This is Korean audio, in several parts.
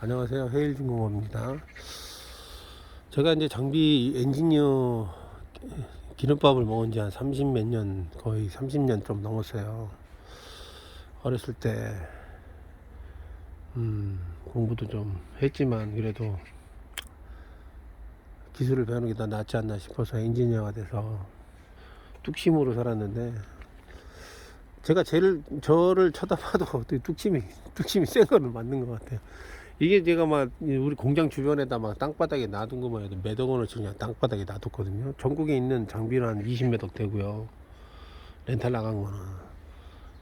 안녕하세요. 헤일중공업입니다. 제가 이제 장비 엔지니어 기름밥을 먹은 지 한 30 몇 년, 거의 30년 좀 넘었어요. 어렸을 때, 음, 공부도 좀 했지만, 그래도 기술을 배우는 게 더 낫지 않나 싶어서 엔지니어가 돼서 뚝심으로 살았는데, 제가 쟤를, 저를 쳐다봐도 뚝심이, 뚝심이 센 거는 맞는 것 같아요. 이게 제가 막 우리 공장 주변에다 막 땅바닥에 놔둔 것만 해도 몇억 원어치 그냥 땅바닥에 놔뒀거든요. 전국에 있는 장비는 한 20몇억 되고요. 렌탈 나간 거는.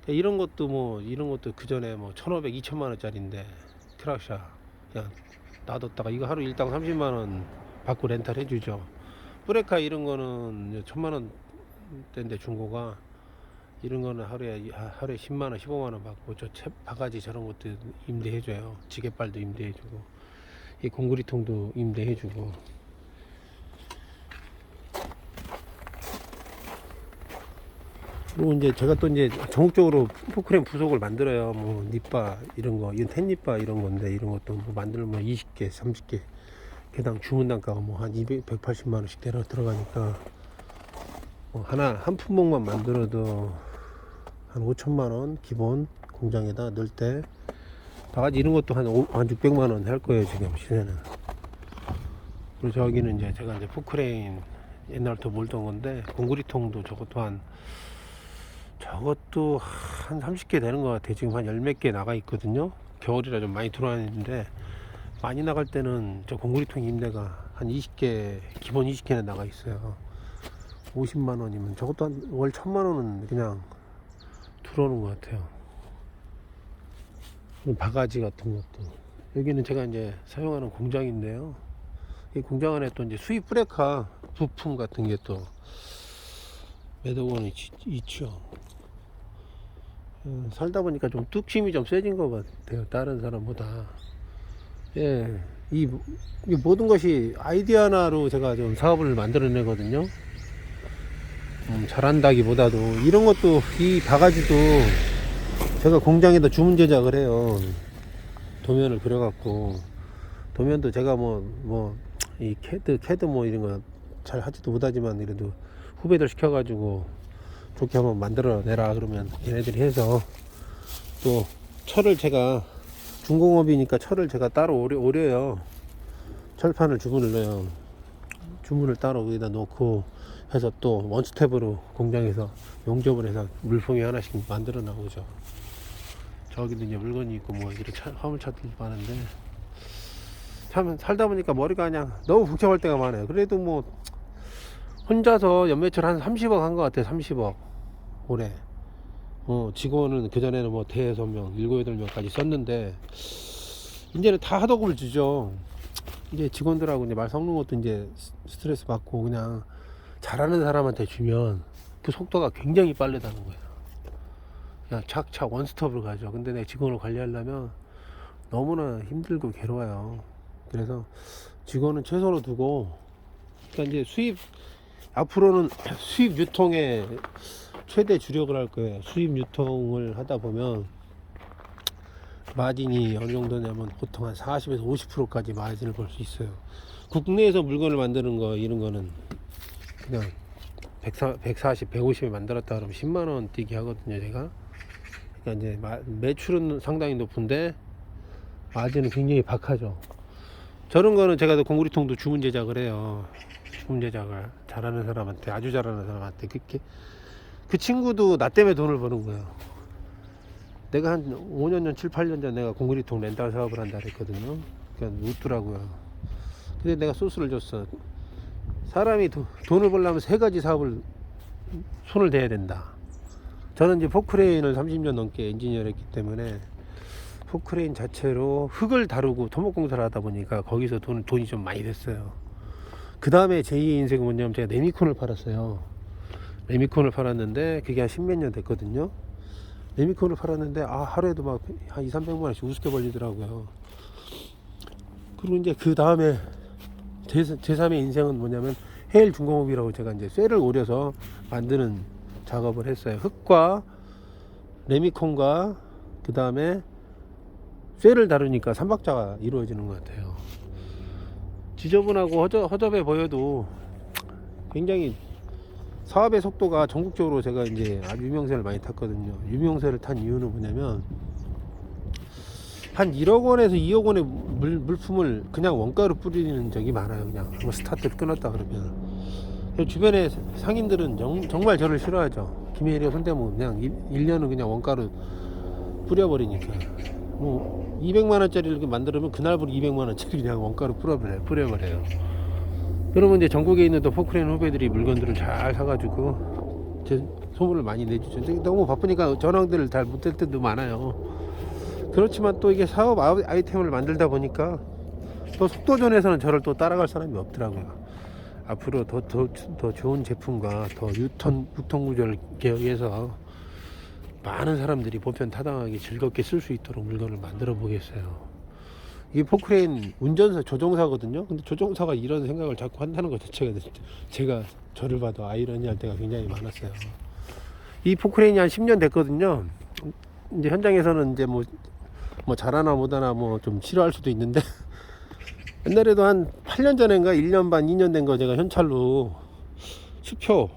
이런 것도 뭐 이런 것도 그 전에 뭐 1,500, 2천만 원짜리인데 트락샤 그냥 놔뒀다가 이거 하루 일당 30만 원 받고 렌탈 해주죠. 브레카 이런 거는 천만 원대인데 중고가 이런 거는 하루에 하루에 10만 원, 15만 원 받고 저 채, 바가지 저런 것도 임대해 줘요. 지게발도 임대해 주고 이 공구리통도 임대해 주고 그리고 이제 제가 또 이제 전국적으로 포크레인 부속을 만들어요. 뭐 닛바 이런 거, 이건 텐닛바 이런 건데 이런 것도 뭐 만들면 20개, 30개 개당 주문 단가가 뭐 한 200, 180만 원씩 들어 들어가니까 뭐 하나 한 품목만 만들어도 한 5천만 원 기본 공장에다 넣을 때 바가지 이런 것도 한, 오, 한 600만 원 할 거예요 지금 시세는. 그리고 저기는 이제 제가 이제 포크레인 옛날부터 몰던 건데 공구리통도 저것도 한 저것도 한 30개 되는 것 같아요. 지금 한 열 몇 개 나가 있거든요. 겨울이라 좀 많이 들어와 있는데 많이 나갈 때는 저 공구리통 임대가 한 20개 기본 20개는 나가 있어요. 50만 원이면 저것도 한월 천만 원은 그냥 들어오는 것 같아요. 바가지 같은 것도 여기는 제가 이제 사용하는 공장인데요. 이 공장 안에 또 이제 수입 브레카 부품 같은 게 또 몇억 원이 지- 있죠. 어, 살다 보니까 좀 뚝심이 좀 세진 것 같아요. 다른 사람보다. 예, 이, 이 모든 것이 아이디어 하나로 제가 좀 사업을 만들어내거든요. 음, 잘한다기보다도 이런 것도 이 바가지도 제가 공장에다 주문 제작을 해요. 도면을 그려갖고 도면도 제가 뭐 뭐 이 캐드 캐드 뭐 이런 거 잘 하지도 못하지만 그래도 후배들 시켜가지고 좋게 한번 만들어 내라 그러면 얘네들이 해서 또 철을 제가 중공업이니까 철을 제가 따로 오려, 오려요. 철판을 주문을 넣어요. 주문을 따로 여기다 놓고 해서 또 원스텝으로 공장에서 용접을 해서 물품이 하나씩 만들어 나오죠. 저기도 이제 물건이 있고 뭐 이런 차, 화물차들도 많은데 참 살다 보니까 머리가 그냥 너무 복잡할 때가 많아요. 그래도 뭐 혼자서 연매출 한 30억 한 것 같아요. 30억 올해. 어, 직원은 그 전에는 뭐 대여섯 명, 일곱 여덟 명까지 썼는데 이제는 다 하도급을 주죠. 이제 직원들하고 이제 말 섞는 것도 이제 스트레스 받고 그냥 잘하는 사람한테 주면 그 속도가 굉장히 빠르다는 거예요. 그냥 착착 원스톱으로 가죠. 근데 내 직원을 관리하려면 너무나 힘들고 괴로워요. 그래서 직원은 최소로 두고, 그러니까 이제 수입, 앞으로는 수입 유통에 최대 주력을 할 거예요. 수입 유통을 하다 보면 마진이 어느 정도냐면 보통 한 40에서 50%까지 마진을 볼 수 있어요. 국내에서 물건을 만드는 거 이런 거는 그냥 140, 140 150에 만들었다 그러면 10만 원 뛰기 하거든요, 제가. 그러니까 이제 마- 매출은 상당히 높은데 마진은 굉장히 박하죠. 저런 거는 제가 공구리통도 주문 제작을 해요. 주문 제작을 잘하는 사람한테 아주 잘하는 사람한테 그렇게 그 친구도 나 때문에 돈을 버는 거예요. 내가 한 5년 전, 7, 8년 전 내가 공구리통 렌탈 사업을 한다 그랬거든요. 그러니까 웃더라고요. 근데 내가 소스를 줬어. 사람이 도- 돈을 벌려면 세 가지 사업을 손을 대야 된다. 저는 이제 포크레인을 30년 넘게 엔지니어를 했기 때문에 포크레인 자체로 흙을 다루고 토목공사를 하다 보니까 거기서 돈, 돈이 좀 많이 됐어요. 그 다음에 제2의 인생은 뭐냐면 제가 레미콘을 팔았어요. 레미콘을 팔았는데 그게 한 십몇 년 됐거든요. 레미콘을 팔았는데 아 하루에도 막 한 2, 300만 원씩 우습게 벌리더라고요. 그리고 이제 그 다음에 제, 제3의 인생은 뭐냐면 헤일 중공업이라고 제가 이제 쇠를 오려서 만드는 작업을 했어요. 흙과 레미콘과 그 다음에 쇠를 다루니까 삼박자가 이루어지는 것 같아요. 지저분하고 허접, 허접해 보여도 굉장히 사업의 속도가 전국적으로 제가 이제 유명세를 많이 탔거든요. 유명세를 탄 이유는 뭐냐면 한 1억 원에서 2억 원의 물, 물품을 그냥 원가로 뿌리는 적이 많아요. 그냥 뭐 스타트를 끊었다 그러면. 주변에 상인들은 정, 정말 저를 싫어하죠. 김혜리가 손대면 그냥 1, 년은 그냥 원가로 뿌려버리니까. 뭐 200만 원짜리를 만들면 그날부터 200만 원짜리 그냥 원가로 뿌려버려요. 뿌려버려요. 그러면 이제 전국에 있는 또 포크레인 후배들이 물건들을 잘 사가지고 제 소문을 많이 내주죠. 너무 바쁘니까 전화들을 잘 못 될 때도 많아요. 그렇지만 또 이게 사업 아이- 아이템을 만들다 보니까 또 속도전에서는 저를 또 따라갈 사람이 없더라고요. 앞으로 더, 더, 더 좋은 제품과 더 유통, 유통 구조를 개혁해서 많은 사람들이 보편 타당하게 즐겁게 쓸 수 있도록 물건을 만들어 보겠어요. 이게 포크레인 운전사 조종사거든요. 근데 조종사가 이런 생각을 자꾸 한다는 것 자체가 제가 저를 봐도 아이러니할 때가 굉장히 많았어요. 이 포크레인이 한 10년 됐거든요. 이제 현장에서는 이제 뭐, 뭐 잘하나 못하나 뭐 좀 싫어할 수도 있는데 옛날에도 한 8년 전인가 1년 반 2년 된 거 제가 현찰로 수표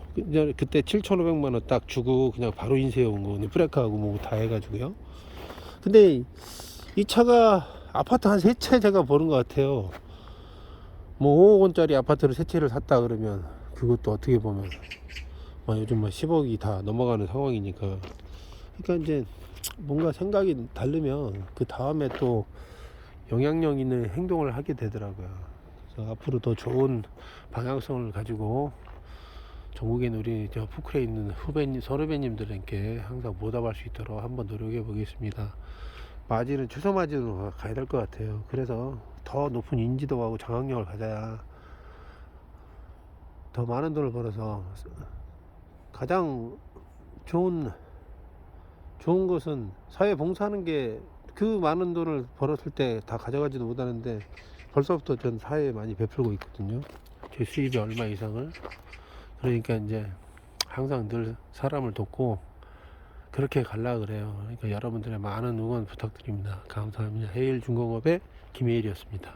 그때 7,500만 원 딱 주고 그냥 바로 인쇄해 온 거. 브레이크하고 뭐 다 해가지고요. 근데 이 차가 아파트 한 세 채 제가 보는 것 같아요. 뭐 5억 원짜리 아파트를 세 채를 샀다 그러면 그것도 어떻게 보면 뭐 요즘 뭐 10억이 다 넘어가는 상황이니까 그러니까 이제 뭔가 생각이 다르면 그 다음에 또 영향력 있는 행동을 하게 되더라고요. 그래서 앞으로 더 좋은 방향성을 가지고 있는 우리 저 푸크레 있는 후배님, 선후배님들에게 항상 보답할 수 있도록 한번 노력해 보겠습니다. 마진은 최소 마진으로 가야 될 것 같아요. 그래서 더 높은 인지도하고 장악력을 가져야 더 많은 돈을 벌어서 가장 좋은 좋은 것은 사회 봉사하는 게 그 많은 돈을 벌었을 때 다 가져가지도 못하는데 벌써부터 전 사회에 많이 베풀고 있거든요. 제 수입이 얼마 이상을 그러니까 이제 항상 늘 사람을 돕고 그렇게 갈라 그래요. 그러니까 여러분들의 많은 응원 부탁드립니다. 감사합니다. 해일 중공업의 김혜일이었습니다.